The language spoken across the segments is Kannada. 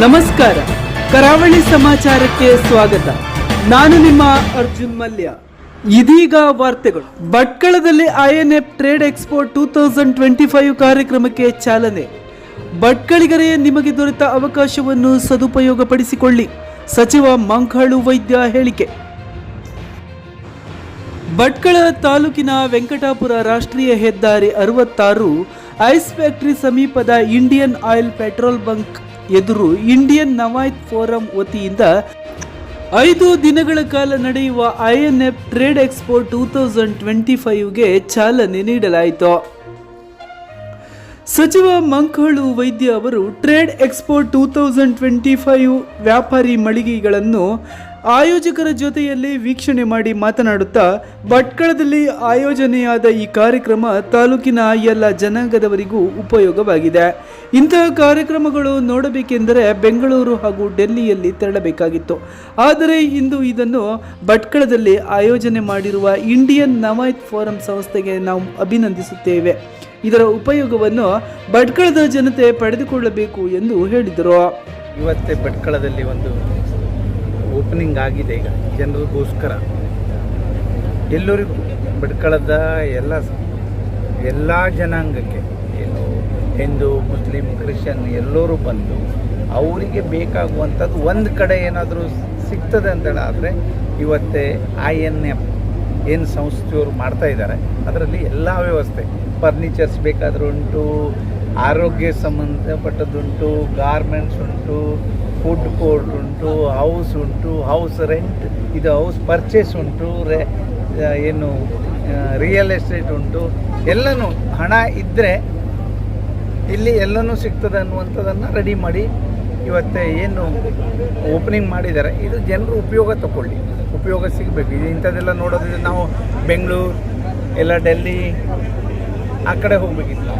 ನಮಸ್ಕಾರ. ಕರಾವಳಿ ಸಮಾಚಾರಕ್ಕೆ ಸ್ವಾಗತ. ನಾನು ನಿಮ್ಮ ಅರ್ಜುನ್ ಮಲ್ಯ. ಇದೀಗ ವಾರ್ತೆಗಳು. ಭಟ್ಕಳದಲ್ಲಿ INF trade expo two thousand twenty five ಕಾರ್ಯಕ್ರಮಕ್ಕೆ ಚಾಲನೆ. ಭಟ್ಕಳಿಗರೇ, ನಿಮಗೆ ದೊರೆತ ಅವಕಾಶವನ್ನು ಸದುಪಯೋಗಪಡಿಸಿಕೊಳ್ಳಿ. ಸಚಿವ ಮಂಕಾಳು ವೈದ್ಯ ಹೇಳಿಕೆ. ಭಟ್ಕಳ ತಾಲೂಕಿನ ವೆಂಕಟಾಪುರ ರಾಷ್ಟ್ರೀಯ ಹೆದ್ದಾರಿ ಅರವತ್ತಾರು, ಐಸ್ ಫ್ಯಾಕ್ಟರಿ ಸಮೀಪದ ಇಂಡಿಯನ್ ಆಯಿಲ್ ಪೆಟ್ರೋಲ್ ಬಂಕ್ ಎದುರು ಇಂಡಿಯನ್ ನವಾಯತ್ ಫೋರಂ ವತಿಯಿಂದ ಐದು ದಿನಗಳ ಕಾಲ ನಡೆಯುವ INF trade expo two thousand twenty ಫೈವ್ಗೆ ಚಾಲನೆ ನೀಡಲಾಯಿತು. ಸಚಿವ ಮಂಕಳು ವೈದ್ಯ ಅವರು trade expo two thousand twenty five ವ್ಯಾಪಾರಿ ಮಳಿಗೆಗಳನ್ನು ಆಯೋಜಕರ ಜೊತೆಯಲ್ಲಿ ವೀಕ್ಷಣೆ ಮಾಡಿ ಮಾತನಾಡುತ್ತಾ, ಭಟ್ಕಳದಲ್ಲಿ ಆಯೋಜನೆಯಾದ ಈ ಕಾರ್ಯಕ್ರಮ ತಾಲೂಕಿನ ಎಲ್ಲ ಜನಾಂಗದವರಿಗೂ ಉಪಯೋಗವಾಗಿದೆ. ಇಂತಹ ಕಾರ್ಯಕ್ರಮಗಳು ನೋಡಬೇಕೆಂದರೆ ಬೆಂಗಳೂರು ಹಾಗೂ ಡೆಲ್ಲಿಯಲ್ಲಿ ತೆರಳಬೇಕಾಗಿತ್ತು. ಆದರೆ ಇಂದು ಇದನ್ನು ಭಟ್ಕಳದಲ್ಲಿ ಆಯೋಜನೆ ಮಾಡಿರುವ ಇಂಡಿಯನ್ ನವಾಯತ್ ಫೋರಂ ಸಂಸ್ಥೆಗೆ ನಾವು ಅಭಿನಂದಿಸುತ್ತೇವೆ. ಇದರ ಉಪಯೋಗವನ್ನು ಭಟ್ಕಳದ ಜನತೆ ಪಡೆದುಕೊಳ್ಳಬೇಕು ಎಂದು ಹೇಳಿದರು. ಇವತ್ತೇ ಭಟ್ಕಳದಲ್ಲಿ ಒಂದು ಓಪನಿಂಗ್ ಆಗಿದೆ ಈಗ, ಜನರಿಗೋಸ್ಕರ. ಎಲ್ಲರಿಗೂ ಬಡ್ಕಳದ ಎಲ್ಲ ಎಲ್ಲ ಜನಾಂಗಕ್ಕೆ ಹಿಂದೂ, ಮುಸ್ಲಿಂ, ಕ್ರಿಶ್ಚಿಯನ್ ಎಲ್ಲರೂ ಬಂದು ಅವರಿಗೆ ಬೇಕಾಗುವಂಥದ್ದು ಒಂದು ಕಡೆ ಏನಾದರೂ ಸಿಗ್ತದೆ ಅಂತೇಳಾದರೆ ಇವತ್ತೇ ಐ ಎನ್ ಎಫ್ ಏನು ಸಂಸ್ಥೆಯವರು ಮಾಡ್ತಾ ಇದ್ದಾರೆ, ಅದರಲ್ಲಿ ಎಲ್ಲ ವ್ಯವಸ್ಥೆ. ಫರ್ನಿಚರ್ಸ್ ಬೇಕಾದರೂ ಉಂಟು, ಆರೋಗ್ಯ ಸಂಬಂಧಪಟ್ಟದ್ದುಂಟು, ಗಾರ್ಮೆಂಟ್ಸ್ ಉಂಟು ಫುಡ್ ಕೋರ್ಟ್ ಉಂಟು ಹೌಸ್ ಉಂಟು ಹೌಸ್ ರೆಂಟ್ ಇದು ಹೌಸ್ ಪರ್ಚೇಸ್ ಉಂಟು ರೇ ಏನು ರಿಯಲ್ ಎಸ್ಟೇಟ್ ಉಂಟು, ಎಲ್ಲನೂ ಹಣ ಇದ್ದರೆ ಇಲ್ಲಿ ಎಲ್ಲನೂ ಸಿಗ್ತದೆ ಅನ್ನುವಂಥದ್ದನ್ನು ರೆಡಿ ಮಾಡಿ ಇವತ್ತೇ ಏನು ಓಪನಿಂಗ್ ಮಾಡಿದ್ದಾರೆ. ಇದು ಜನರು ಉಪಯೋಗ ತಗೊಳ್ಳಿ ಉಪಯೋಗ ಸಿಗಬೇಕು. ಇದು ಇಂಥದ್ದೆಲ್ಲ ನೋಡೋದಿದ್ರೆ ನಾವು ಬೆಂಗಳೂರು, ಎಲ್ಲ ಡೆಲ್ಲಿ, ಆ ಕಡೆ ಹೋಗಬೇಕಿತ್ತು.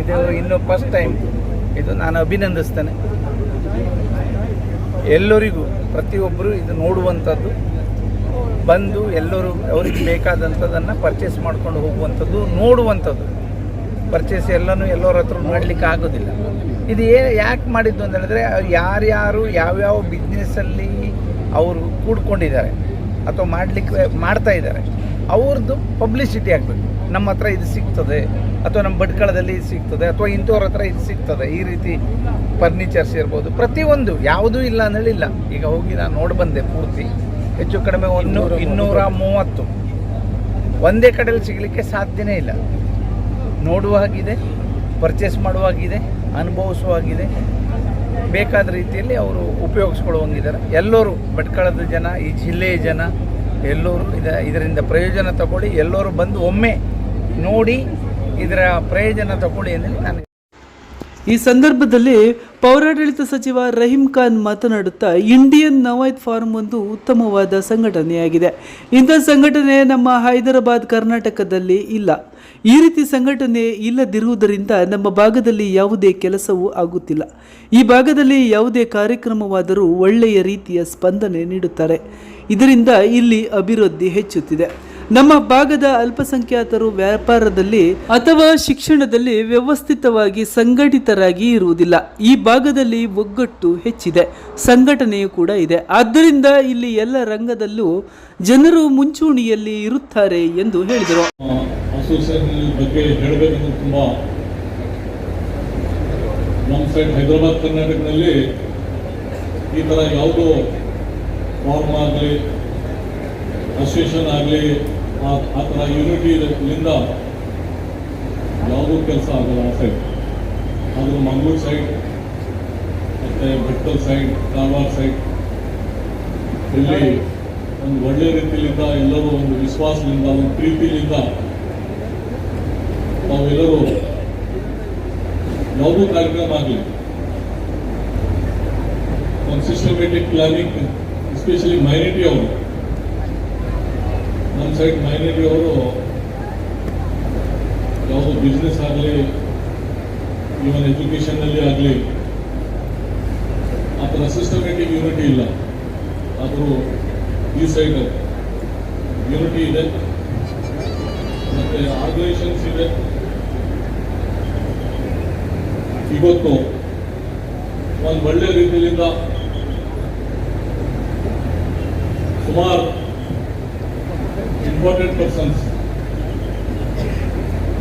ಇದು ಇನ್ನು ಫಸ್ಟ್ ಟೈಮ್ ಇದು ನಾನು ಅಭಿನಂದಿಸ್ತೇನೆ. ಎಲ್ಲರಿಗೂ, ಪ್ರತಿಯೊಬ್ಬರು ಇದು ನೋಡುವಂಥದ್ದು, ಬಂದು ಎಲ್ಲರೂ ಅವ್ರಿಗೆ ಬೇಕಾದಂಥದ್ದನ್ನು ಪರ್ಚೇಸ್ ಮಾಡ್ಕೊಂಡು ಹೋಗುವಂಥದ್ದು, ನೋಡುವಂಥದ್ದು. ಪರ್ಚೇಸ್ ಎಲ್ಲನೂ ಎಲ್ಲರ ಹತ್ರ ಮಾಡಲಿಕ್ಕೆ ಆಗೋದಿಲ್ಲ. ಇದು ಏ, ಯಾಕೆ ಮಾಡಿದ್ದು ಅಂತ ಹೇಳಿದ್ರೆ, ಯಾರ್ಯಾರು ಯಾವ್ಯಾವ ಬಿಸ್ನೆಸ್ಸಲ್ಲಿ ಅವರು ಕೂಡ್ಕೊಂಡಿದ್ದಾರೆ ಅಥವಾ ಮಾಡಲಿಕ್ಕೆ, ಮಾಡ್ತಾ ಇದ್ದಾರೆ ಅವ್ರದ್ದು ಪಬ್ಲಿಸಿಟಿ ಆಗಬೇಕು. ನಮ್ಮ ಹತ್ರ ಇದು ಸಿಗ್ತದೆ, ಅಥವಾ ನಮ್ಮ ಭಟ್ಕಳದಲ್ಲಿ ಇದು ಸಿಗ್ತದೆ, ಅಥವಾ ಇಂಥವ್ರ ಹತ್ರ ಇದು ಸಿಗ್ತದೆ, ಈ ರೀತಿ ಫರ್ನಿಚರ್ಸ್ ಇರ್ಬೋದು ಪ್ರತಿಯೊಂದು ಯಾವುದೂ ಇಲ್ಲ ಅನ್ನಲಿಲ್ಲ ಈಗ ಹೋಗಿ ನಾನು ನೋಡಿ ಬಂದೆ ಪೂರ್ತಿ. ಹೆಚ್ಚು ಕಡಿಮೆ ಒಂದು ಇನ್ನೂರ ಮೂವತ್ತು. ಒಂದೇ ಕಡೆಯಲ್ಲಿ ಸಿಗಲಿಕ್ಕೆ ಸಾಧ್ಯನೇ ಇಲ್ಲ. ನೋಡುವ ಹಾಗಿದೆ ಪರ್ಚೇಸ್ ಮಾಡುವ ಹಾಗಿದೆ ಅನುಭವಿಸುವ ಹಾಗಿದೆ. ಬೇಕಾದ ರೀತಿಯಲ್ಲಿ ಅವರು ಉಪಯೋಗಿಸ್ಕೊಳ್ಳುವಂಗಿದ್ದಾರೆ. ಎಲ್ಲರೂ ಭಟ್ಕಳದ ಜನ ಈ ಜಿಲ್ಲೆಯ ಜನ ಎಲ್ಲರೂ ಇದ ಇದರಿಂದ ಪ್ರಯೋಜನ ತಗೊಳ್ಳಿ. ಎಲ್ಲರೂ ಬಂದು ಒಮ್ಮೆ ನೋಡಿ ಇದರ ಪ್ರಯೋಜನ ತಗೊಳ್ಳಿ ಅಂದರೆ ನಾನು ಈ ಸಂದರ್ಭದಲ್ಲಿ ಪೌರಾಡಳಿತ ಸಚಿವ ರಹೀಂ ಖಾನ್ ಮಾತನಾಡುತ್ತಾ, ಇಂಡಿಯನ್ ನವಾಯ್ದ್ ಫಾರ್ಮ್ ಒಂದು ಉತ್ತಮವಾದ ಸಂಘಟನೆಯಾಗಿದೆ. ಇಂಥ ಸಂಘಟನೆ ನಮ್ಮ ಹೈದರಾಬಾದ್, ಕರ್ನಾಟಕದಲ್ಲಿ ಇಲ್ಲ. ಈ ರೀತಿ ಸಂಘಟನೆ ಇಲ್ಲದಿರುವುದರಿಂದ ನಮ್ಮ ಭಾಗದಲ್ಲಿ ಯಾವುದೇ ಕೆಲಸವೂ ಆಗುತ್ತಿಲ್ಲ. ಈ ಭಾಗದಲ್ಲಿ ಯಾವುದೇ ಕಾರ್ಯಕ್ರಮವಾದರೂ ಒಳ್ಳೆಯ ರೀತಿಯ ಸ್ಪಂದನೆ ನೀಡುತ್ತಾರೆ. ಇದರಿಂದ ಇಲ್ಲಿ ಅಭಿವೃದ್ಧಿ ಹೆಚ್ಚುತ್ತಿದೆ. ನಮ್ಮ ಭಾಗದ ಅಲ್ಪಸಂಖ್ಯಾತರು ವ್ಯಾಪಾರದಲ್ಲಿ ಅಥವಾ ಶಿಕ್ಷಣದಲ್ಲಿ ವ್ಯವಸ್ಥಿತವಾಗಿ ಸಂಘಟಿತರಾಗಿ ಇರುವುದಿಲ್ಲ. ಈ ಭಾಗದಲ್ಲಿ ಒಗ್ಗಟ್ಟು ಹೆಚ್ಚಿದೆ. ಸಂಘಟನೆಯು ಕೂಡ ಇದೆ. ಆದ್ದರಿಂದ ಇಲ್ಲಿ ಎಲ್ಲ ರಂಗದಲ್ಲೂ ಜನರು ಮುಂಚೂಣಿಯಲ್ಲಿ ಇರುತ್ತಾರೆ ಎಂದು ಹೇಳಿದರು. ನಮ್ಮ ಸೈಡ್ ಹೈದರಾಬಾದ್ ಕರ್ನಾಟಕದಲ್ಲಿ ಈ ಥರ ಯಾವುದೋ ಫಾರ್ಮ್ ಆಗಲಿ, ಅಸೋಸಿಯೇಷನ್ ಆಗಲಿ ಆ ಥರ ಯೂನಿಟಿಲಿಂದ ಯಾವುದೂ ಕೆಲಸ ಆಗಲ್ಲ ಆ ಸೈಡ್ ಆದರೂ ಮಂಗಳೂರು ಸೈಡ್ ಮತ್ತು ಭಟ್ಕಲ್ ಸೈಡ್ ಕಾರವಾರ ಸೈಡ್ ಇಲ್ಲಿ ಒಂದು ಒಳ್ಳೆ ರೀತಿಯಿಂದ ಎಲ್ಲರೂ ಒಂದು ವಿಶ್ವಾಸದಿಂದ, ಒಂದು ಪ್ರೀತಿಯಿಂದ ನಾವೆಲ್ಲರೂ ಯಾವುದೂ ಕಾರ್ಯಕ್ರಮ ಆಗಲಿ. ಒಂದು ಸಿಸ್ಟಮೆಟಿಕ್ ಪ್ಲಾನಿಂಗ್ ಎಸ್ಪೆಷಲಿ ಮೈನಾರಿಟಿ ಅವರು. ನಮ್ಮ ಸೈಡ್ ಮೈನಾರಿಟಿ ಅವರು ಯಾವುದು ಬಿಸ್ನೆಸ್ ಆಗಲಿ ಈವನ್ ಎಜುಕೇಷನ್ನಲ್ಲಿ ಆಗಲಿ, ಆ ಥರ ಸಿಸ್ಟಮೆಟಿಕ್ ಯೂನಿಟಿ ಇಲ್ಲ. ಆದರೂ ಈ ಸೈಡ್ ಯೂನಿಟಿ ಇದೆ. ಮತ್ತು ಆರ್ಗನೈಸೇಷನ್ಸ್ ಇದೆ. ಇವತ್ತು ಒಂದು ಒಳ್ಳೆಯ ರೀತಿಯಿಂದ ಸುಮಾರು ಇಂಪಾರ್ಟೆಂಟ್ ಪರ್ಸನ್ಸ್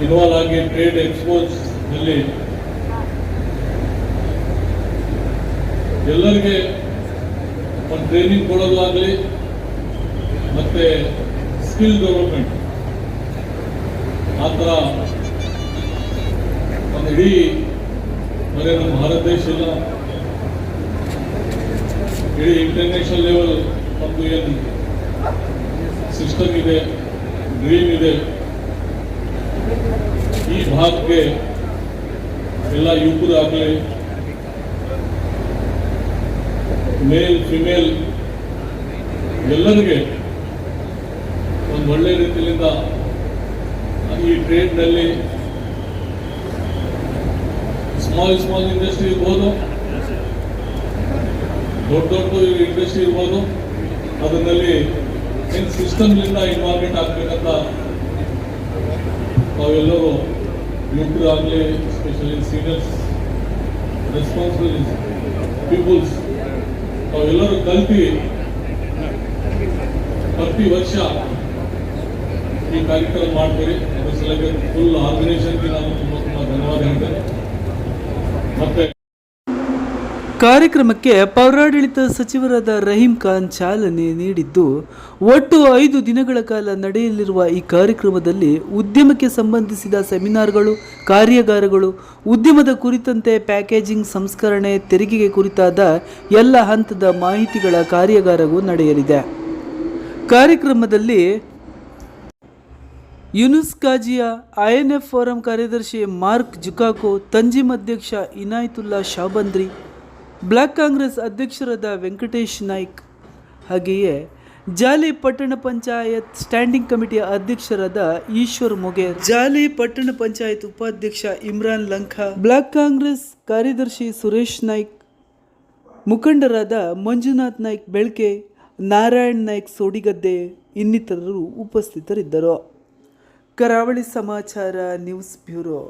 ಇನ್ವಾಲ್ವ್ ಆಗಿ ಟ್ರೇಡ್ ಎಕ್ಸ್ಪೋಸ್ನಲ್ಲಿ. ಎಲ್ಲರಿಗೆ ಒಂದು ಟ್ರೈನಿಂಗ್ ಕೊಡೋದು ಆಗಲಿ ಮತ್ತೆ ಸ್ಕಿಲ್ ಡೆವಲಪ್ಮೆಂಟ್ ಆ ಥರ ಒಂದು ಇಡೀ ಬರೀ ನಮ್ಮ ಭಾರತ ದೇಶದ ಇಡೀ ಇಂಟರ್ನ್ಯಾಷನಲ್ ಲೆವೆಲ್ ಒಂದು ಏನು ಸಿಸ್ಟಮ್ ಇದೆ ಡ್ರೀಮ್ ಇದೆ. ಈ ಭಾಗಕ್ಕೆ ಎಲ್ಲ ಯುವಕರು ಆಗಲಿ ಮೇಲ್ ಫಿಮೇಲ್ ಎಲ್ಲರಿಗೆ ಒಂದು ಒಳ್ಳೆ ರೀತಿಯಿಂದ ಈ ಟ್ರೇಡ್ನಲ್ಲಿ ಸ್ಮಾಲ್ ಸ್ಮಾಲ್ ಇಂಡಸ್ಟ್ರಿ ಇರ್ಬೋದು, ದೊಡ್ಡ ದೊಡ್ಡ ಇಂಡಸ್ಟ್ರಿ ಇರ್ಬೋದು. ಅದರಲ್ಲಿ ಏನು ಸಿಸ್ಟಮ್ಲಿಂದ ಇನ್ವಾಲ್ವ್ಮೆಂಟ್ ಆಗ್ಬೇಕಂತ ನಾವೆಲ್ಲರೂ ಆಗಲಿ ಎಸ್ಪೆಷಲಿ ಸೀನಿಯರ್ಸ್ ರೆಸ್ಪಾನ್ಸಿಬಲ್ ಪೀಪಲ್ಸ್ ನಾವೆಲ್ಲರೂ ಕಲ್ತಿ ಪ್ರತಿ ವರ್ಷ ಈ ಕಾರ್ಯಕ್ರಮ ಮಾಡ್ತೀರಿ. ಅದ್ರ ಸಲುವಾಗಿ ಫುಲ್ ಆರ್ಗನೈಸೇಷನ್ಗೆ ನಾನು ತುಂಬ ತುಂಬ ಧನ್ಯವಾದ ಹೇಳ್ತೇನೆ. ಮತ್ತೆ ಕಾರ್ಯಕ್ರಮಕ್ಕೆ ಪೌರಾಡಳಿತ ಸಚಿವರಾದ ರಹೀಂ ಖಾನ್ ಚಾಲನೆ ನೀಡಿದ್ದು, ಒಟ್ಟು ಐದು ದಿನಗಳ ಕಾಲ ನಡೆಯಲಿರುವ ಈ ಕಾರ್ಯಕ್ರಮದಲ್ಲಿ ಉದ್ಯಮಕ್ಕೆ ಸಂಬಂಧಿಸಿದ ಸೆಮಿನಾರ್ಗಳು, ಕಾರ್ಯಾಗಾರಗಳು, ಉದ್ಯಮದ ಕುರಿತಂತೆ ಪ್ಯಾಕೇಜಿಂಗ್ ಸಂಸ್ಕರಣೆ, ತೆರಿಗೆಗೆ ಕುರಿತಾದ ಎಲ್ಲ ಹಂತದ ಮಾಹಿತಿಗಳ ಕಾರ್ಯಾಗಾರವೂ ನಡೆಯಲಿದೆ. ಕಾರ್ಯಕ್ರಮದಲ್ಲಿ ಯುನುಸ್ ಕಾಜಿಯಾ ಐಎನ್ಎಫ್ ಫೋರಂ ಕಾರ್ಯದರ್ಶಿ ಮಾರ್ಕ್ ಜುಕಾಕೋ, ತಂಜಿಮ್ ಅಧ್ಯಕ್ಷ ಇನಾಯತುಲ್ಲಾ ಶಾಬಂದ್ರಿ ಬ್ಲಾಕ್ ಕಾಂಗ್ರೆಸ್ ಅಧ್ಯಕ್ಷರಾದ ವೆಂಕಟೇಶ್ ನಾಯ್ಕ್ ಹಾಗೆಯೇ ಜಾಲಿ ಪಟ್ಟಣ ಪಂಚಾಯತ್ ಸ್ಟ್ಯಾಂಡಿಂಗ್ ಕಮಿಟಿಯ ಅಧ್ಯಕ್ಷರಾದ ಈಶ್ವರ್ ಮೊಗೇರ್ ಜಾಲಿ ಪಟ್ಟಣ ಪಂಚಾಯತ್ ಉಪಾಧ್ಯಕ್ಷ ಇಮ್ರಾನ್ ಲಂಖಾ ಬ್ಲಾಕ್ ಕಾಂಗ್ರೆಸ್ ಕಾರ್ಯದರ್ಶಿ ಸುರೇಶ್ ನಾಯ್ಕ್ ಮುಖಂಡರಾದ ಮಂಜುನಾಥ್ ನಾಯ್ಕ್ ಬೆಳ್ಕೆ ನಾರಾಯಣ್ ನಾಯ್ಕ್ ಸೋಡಿಗದ್ದೆ ಇನ್ನಿತರರು ಉಪಸ್ಥಿತರಿದ್ದರು. ಕರಾವಳಿ ಸಮಾಚಾರ ನ್ಯೂಸ್ ಬ್ಯೂರೋ.